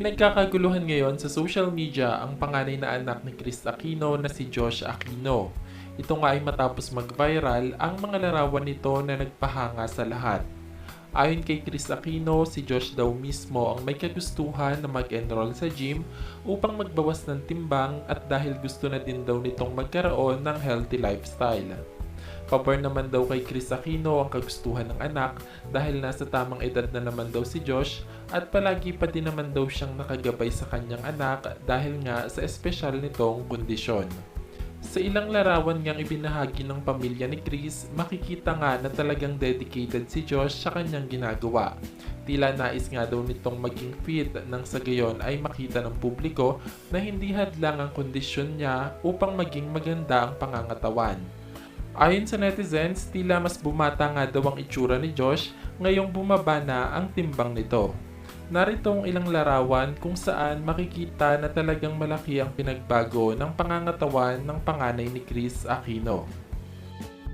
Pinagkakaguluhan ngayon sa social media ang panganay na anak ni Chris Aquino na si Josh Aquino. Ito nga ay matapos mag-viral ang mga larawan nito na nagpahanga sa lahat. Ayon kay Chris Aquino, si Josh daw mismo ang may kagustuhan na mag-enroll sa gym upang magbawas ng timbang at dahil gusto na din daw nitong magkaroon ng healthy lifestyle. Pabor naman daw kay Chris Aquino ang kagustuhan ng anak dahil nasa tamang edad na naman daw si Josh at palagi pa din naman daw siyang nakagabay sa kanyang anak dahil nga sa espesyal nitong kondisyon. Sa ilang larawan niyang ibinahagi ng pamilya ni Chris, makikita nga na talagang dedicated si Josh sa kanyang ginagawa. Tila nais nga daw nitong maging fit nang sa gayon ay makita ng publiko na hindi hadlang ang kondisyon niya upang maging maganda ang pangangatawan. Ayon sa netizens, tila mas bumata nga daw ang itsura ni Josh ngayong bumaba na ang timbang nito. Narito ang ilang larawan kung saan makikita na talagang malaki ang pinagbago ng pangangatawan ng panganay ni Chris Aquino.